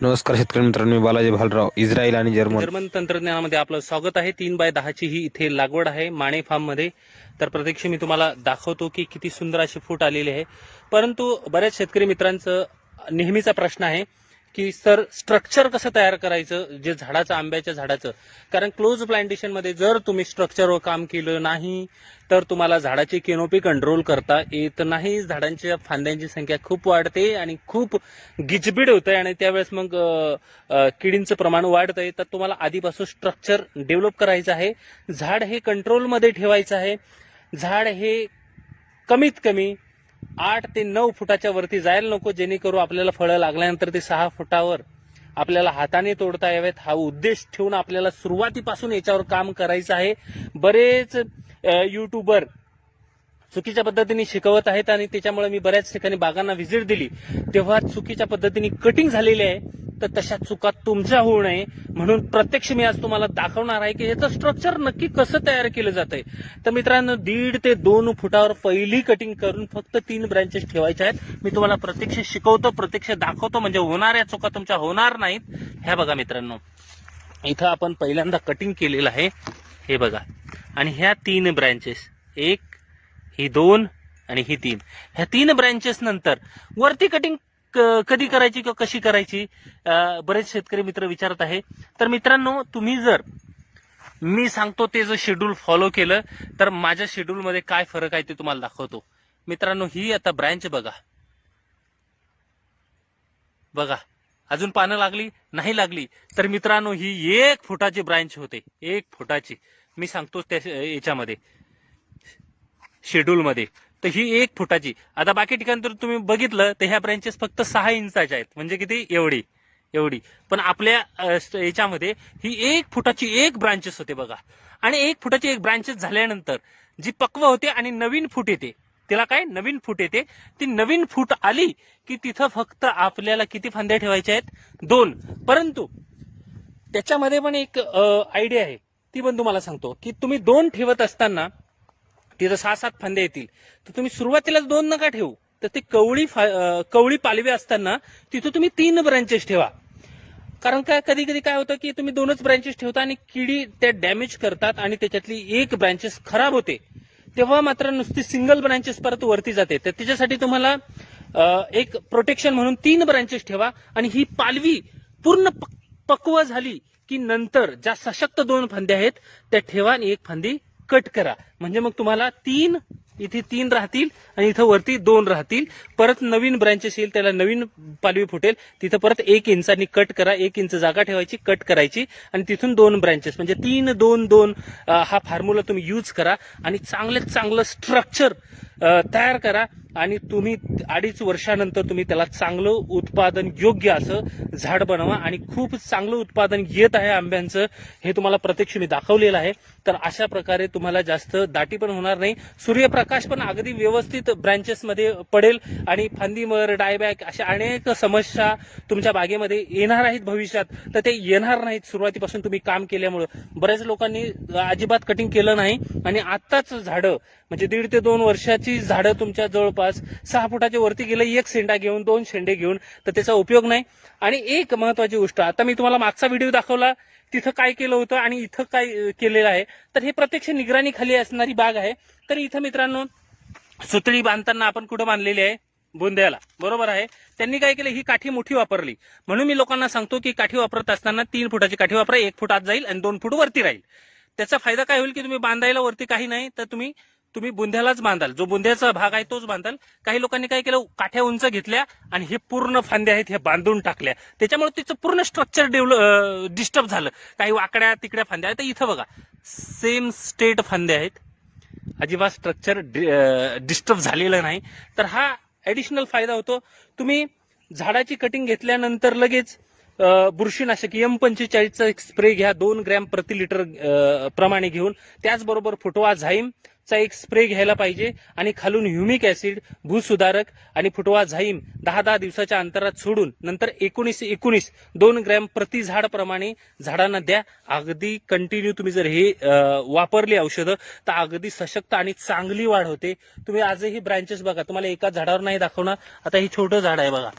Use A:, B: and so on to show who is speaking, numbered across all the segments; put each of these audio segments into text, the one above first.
A: नमस्कार शेतकरी मित्रांनो मी बालाजी भालराव इस्रायल आणि जर्मन.
B: जर्मन तंत्रज्ञानामध्ये आपलं स्वागत आहे. तीन बाय दहाची ही इथे लागवड आहे माणे फार्ममध्ये तर प्रत्यक्ष मी तुम्हाला दाखवतो की किती सुंदर अशी फूट आलेली आहे. परंतु बऱ्याच शेतकरी मित्रांचं नेहमीचा प्रश्न आहे की सर स्ट्रक्चर कसं तयार करायचं? जे झाडाचं आंब्याच्या झाडाचं. कारण क्लोज प्लांटेशनमध्ये जर तुम्ही स्ट्रक्चरवर काम केलं नाही तर तुम्हाला झाडाची केनोपी कंट्रोल करता येत नाही. झाडांच्या फांद्यांची संख्या खूप वाढते आणि खूप गिजबिड होते आणि त्यावेळेस मग किडींचं प्रमाण वाढत आहे तर तुम्हाला आधीपासून स्ट्रक्चर डेव्हलप करायचं आहे. झाड हे कंट्रोलमध्ये ठेवायचं आहे. झाड हे कमीत कमी आठ ते नऊ फुटाच्या वरती जायला नको जेणेकरून आपल्याला फळं लागल्यानंतर ते सहा फुटावर आपल्याला हाताने तोडता यावेत. हा उद्देश ठेवून आपल्याला सुरुवातीपासून याच्यावर काम करायचं आहे. बरेच युट्यूबर चुकीच्या पद्धतीने शिकवत आहेत आणि त्याच्यामुळे मी बऱ्याच ठिकाणी बागांना व्हिजिट दिली. तेव्हा चुकीच्या पद्धतीने कटिंग झालेली आहे तर तशा चुका तुमच्या होऊ नये. म्हणून प्रत्यक्ष मी आज तुम्हाला दाखवणार आहे की याचं स्ट्रक्चर नक्की कसं तयार केलं जातंय. तर मित्रांनो दीड ते दोन फुटावर पहिली कटिंग करून फक्त तीन ब्रँचेस ठेवायच्या आहेत. मी तुम्हाला प्रत्यक्ष शिकवतो प्रत्यक्ष दाखवतो म्हणजे होणाऱ्या चुका तुमच्या होणार नाहीत. ह्या बघा मित्रांनो इथं आपण पहिल्यांदा कटिंग केलेलं आहे. हे बघा. आणि ह्या तीन ब्रँचेस एक ही दोन आणि ही तीन. ह्या तीन ब्रँचेस नंतर वरती कटिंग कधी करायची किंवा कशी करायची बरेच शेतकरी मित्र विचारत आहे. तर मित्रांनो तुम्ही जर मी सांगतो ते जर शेड्यूल फॉलो केलं तर माझ्या शेड्यूलमध्ये काय फरक आहे ते तुम्हाला दाखवतो. मित्रांनो ही आता ब्रँच बघा. बघा. अजून पानं लागली? नाही लागली. तर मित्रांनो ही एक फुटाची ब्रँच होते. एक फुटाची. मी सांगतो त्या याच्यामध्ये. शेड्यूलमध्ये. तर ही एक फुटाची. आता बाकी ठिकाणी जर तुम्ही बघितलं तर ह्या ब्रँचेस फक्त सहा इंचाच्या आहेत. म्हणजे किती? एवढी. एवढी. पण आपल्या याच्यामध्ये ही एक फुटाची एक ब्रांचेस होते बघा. आणि एक फुटाची एक ब्रांचेस झाल्यानंतर जी पक्व होते आणि नवीन फूट येते. तिला काय? नवीन फूट येते. ती नवीन फूट आली की तिथं फक्त आपल्याला किती फांद्या ठेवायच्या आहेत? दोन. परंतु त्याच्यामध्ये पण एक आयडिया आहे. ती पण तुम्हाला सांगतो. की तुम्ही दोन ठेवत असताना तिथं सहा सात फांदे येतील. तर तुम्ही सुरुवातीलाच दोन नका ठेवू. तर ते कवळी कवळी पालवी असताना तिथं तुम्ही तीन ब्रांचेस ठेवा. कारण काय कधी कधी काय होतं की तुम्ही दोनच ब्रांचेस ठेवता आणि किडी त्या डॅमेज करतात आणि त्याच्यातली एक ब्रांचेस खराब होते. तेव्हा मात्र नुसती सिंगल ब्रांचेस परत वरती जाते. तर त्याच्यासाठी तुम्हाला एक प्रोटेक्शन म्हणून तीन ब्रांचेस ठेवा आणि ही पालवी पूर्ण पक्व झाली की नंतर ज्या सशक्त दोन फांद्या आहेत त्या ठेवा आणि एक फांदी कट करा. म्हणजे मग तुम्हाला तीन इथे तीन राहतील आणि इथं वरती दोन राहतील. परत नवीन ब्रँचेस येईल त्याला नवीन पालवी फुटेल. तिथं परत एक इंचानी कट करा एक इंच जागा ठेवायची कट करायची. आणि तिथून दोन ब्रँचेस म्हणजे तीन दोन दोन हा फॉर्म्युला तुम्ही यूज करा. आणि चांगल्यात चांगलं स्ट्रक्चर तयार करा. आणि तुम्ही अडीच वर्षानंतर तुम्ही त्याला चांगलं उत्पादन योग्य असं झाड बनवा आणि खूप चांगलं उत्पादन येत आहे आंब्यांचं हे तुम्हाला प्रत्यक्ष मी दाखवलेलं आहे. तर अशा प्रकारे तुम्हाला जास्त दाटी पण होणार नाही. सूर्यप्रकाश पण अगदी व्यवस्थित ब्रँचेसमध्ये पडेल आणि फांदीवर डायबॅक अशा अनेक समस्या तुमच्या बागेमध्ये येणार आहेत भविष्यात. तर ते येणार नाहीत सुरुवातीपासून तुम्ही काम केल्यामुळं. बऱ्याच लोकांनी अजिबात कटिंग केलं नाही आणि आत्ताच झाडं म्हणजे दीड ते दोन वर्षाची झाडं तुमच्या जवळपास सहा फुटाच्या वरती गेलं एक शेंडा घेऊन दोन शेंडे घेऊन तर त्याचा उपयोग नाही. आणि एक महत्वाची गोष्ट आता मी तुम्हाला मागचा व्हिडिओ दाखवला तिथं काय केलं होतं आणि इथं काय केलेलं आहे. तर हे प्रत्यक्ष निगराणी खाली असणारी बाग आहे. तर इथं मित्रांनो सुतळी बांधताना आपण कुठं बांधलेली आहे? बुंद्याला. बरोबर आहे? त्यांनी काय केलं? ही काठी मोठी वापरली. म्हणून मी लोकांना सांगतो की काठी वापरत असताना तीन फुटाची काठी वापरा. एक फुट आत जाईल आणि दोन फूट वरती राहील. त्याचा फायदा काय होईल की तुम्ही बांधायला वरती काही नाही तर तुम्ही तुम्ही बुंध्यालाच बांधाल. जो बुंध्याचा भाग आहे तोच बांधाल. काही लोकांनी काय केलं? काठ्या उंच घेतल्या आणि हे पूर्ण फांद्या आहेत हे बांधून टाकल्या. त्याच्यामुळे तिचं पूर्ण स्ट्रक्चर डेव्हलप डिस्टर्ब झालं. काही वाकड्या तिकड्या फांद्या आहेत. तर इथं बघा. सेम स्टेट फांद्या आहेत. अजिबात स्ट्रक्चर डिस्टर्ब झालेलं नाही. तर हा ऍडिशनल फायदा होतो. तुम्ही झाडाची कटिंग घेतल्यानंतर लगेच बुरशीनाशक एम पंचेचाळीसचा एक स्प्रे घ्या. दोन ग्रॅम प्रति लिटर प्रमाणे घेऊन. त्याचबरोबर फुटवा झाईम चा एक स्प्रे घ्यायला पाहिजे आणि खालून ह्युमिक ऍसिड भूसुधारक आणि फुटवा झाईम दहा दहा दिवसाच्या अंतरात सोडून नंतर एकोणीस एकोणीस दोन ग्रॅम प्रति झाड प्रमाणे झाडांना द्या. अगदी कंटिन्यू तुम्ही जर हे वापरली औषधं तर अगदी सशक्त आणि चांगली वाढ होते. तुम्ही आजही ब्रँचेस बघा. तुम्हाला एका झाडावर नाही दाखवणार. आता हे छोटं झाड आहे बघा.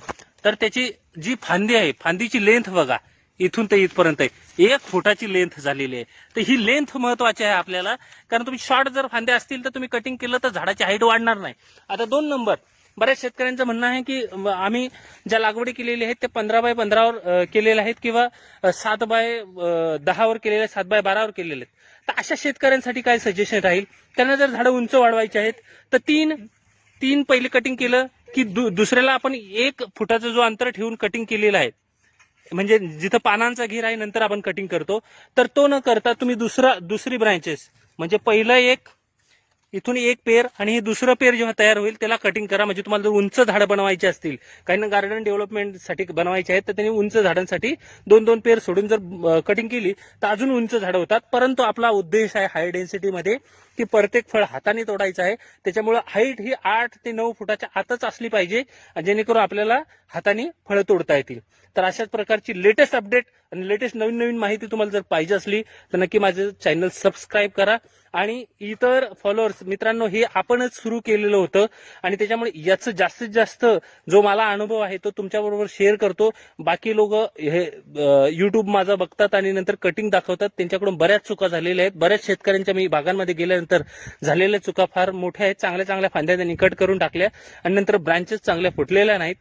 B: तर त्याची जी फांदी आहे फांदीची लेंथ बघा. इथून ते इथपर्यंत आहे. एक फुटाची लेंथ झालेली आहे. तर ही लेंथ महत्वाची आहे आपल्याला. कारण तुम्ही शॉर्ट जर फांदे असतील तर तुम्ही कटिंग केलं तर झाडाची हाईट वाढणार नाही. आता दोन नंबर बऱ्याच शेतकऱ्यांचं म्हणणं आहे की आम्ही ज्या लागवडी केलेली आहेत ते पंधरा बाय पंधरावर केलेल्या आहेत किंवा सात बाय दहावर केलेल्या आहेत सात बाय बारावर केलेले आहेत. तर अशा शेतकऱ्यांसाठी काय सजेशन राहील? त्यांना जर झाडं उंच वाढवायची आहेत तर तीन तीन पहिले कटिंग केलं की दु, दुसऱ्याला आपण एक फुटाचा जो अंतर ठेवून कटिंग केलेलं आहे म्हणजे जिथं पानांचा घेर आहे नंतर आपण कटिंग करतो. तर तो न करता तुम्ही दुसरा दुसरी ब्रांचेस म्हणजे पहिलं एक इथून एक पेर आणि हे दुसरं पेर जेव्हा तयार होईल त्याला कटिंग करा. म्हणजे तुम्हाला जर उंच झाडं बनवायची असतील काही ना गार्डन डेव्हलपमेंटसाठी बनवायचे आहेत तर त्यांनी उंच झाडांसाठी दोन दोन पेर सोडून जर कटिंग केली तर अजून उंच झाडं होतात. परंतु आपला उद्देश आहे हाय डेन्सिटीमध्ये की प्रत्येक फळ हाताने तोडायचं आहे. त्याच्यामुळे हाईट ही आठ ते नऊ फुटाच्या आतच असली पाहिजे जेणेकरून आपल्याला हाताने फळं तोडता येतील. तर अशाच प्रकारची लेटेस्ट अपडेट आणि लेटेस्ट नवीन नवीन माहिती तुम्हाला जर पाहिजे असली तर नक्की माझं चॅनल सबस्क्राईब करा. आणि इतर फॉलोअर्स मित्रांनो हे आपणच सुरू केलेलं होतं. आणि त्याच्यामुळे याचं जास्तीत जास्त जो मला अनुभव आहे तो तुमच्याबरोबर शेअर करतो. बाकी लोक हे युट्यूब माझा बघतात आणि नंतर कटिंग दाखवतात. त्यांच्याकडून बऱ्याच चुका झालेल्या आहेत. बऱ्याच शेतकऱ्यांच्या मी भागांमध्ये गेल्यानंतर झालेल्या चुका फार मोठ्या आहेत. चांगल्या चांगल्या फांद्या त्यांनी कट करून टाकल्या. आणि नंतर ब्रांचेस चांगल्या फुटलेल्या नाहीत.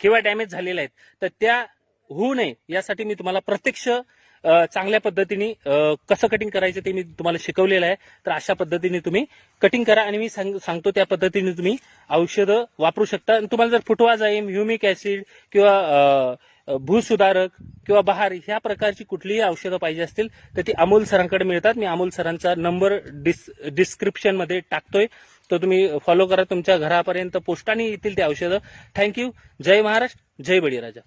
B: किंवा डॅमेज झालेल्या आहेत. तर त्या होऊ नये यासाठी मी तुम्हाला प्रत्यक्ष चांगल्या पद्धतीने कसं कटिंग करायचं ते मी तुम्हाला शिकवलेलं आहे. तर अशा पद्धतीने तुम्ही कटिंग करा आणि मी सांग- सांगतो त्या पद्धतीने तुम्ही औषधं वापरू शकता. आणि तुम्हाला जर फुटवा जाईम ह्युमिक ऍसिड किंवा भूसुधारक किंवा बहार ह्या प्रकारची कुठलीही औषधं पाहिजे असतील तर ती अमोल सरांकडे मिळतात. मी अमोल सरांचा नंबर डिस डिस्क्रिप्शनमध्ये टाकतोय. तर तुम्ही फॉलो करा तुमच्या घरापर्यंत पोस्टाने येतील ते औषधं. थँक्यू जय महाराष्ट्र. जय बळीराजा.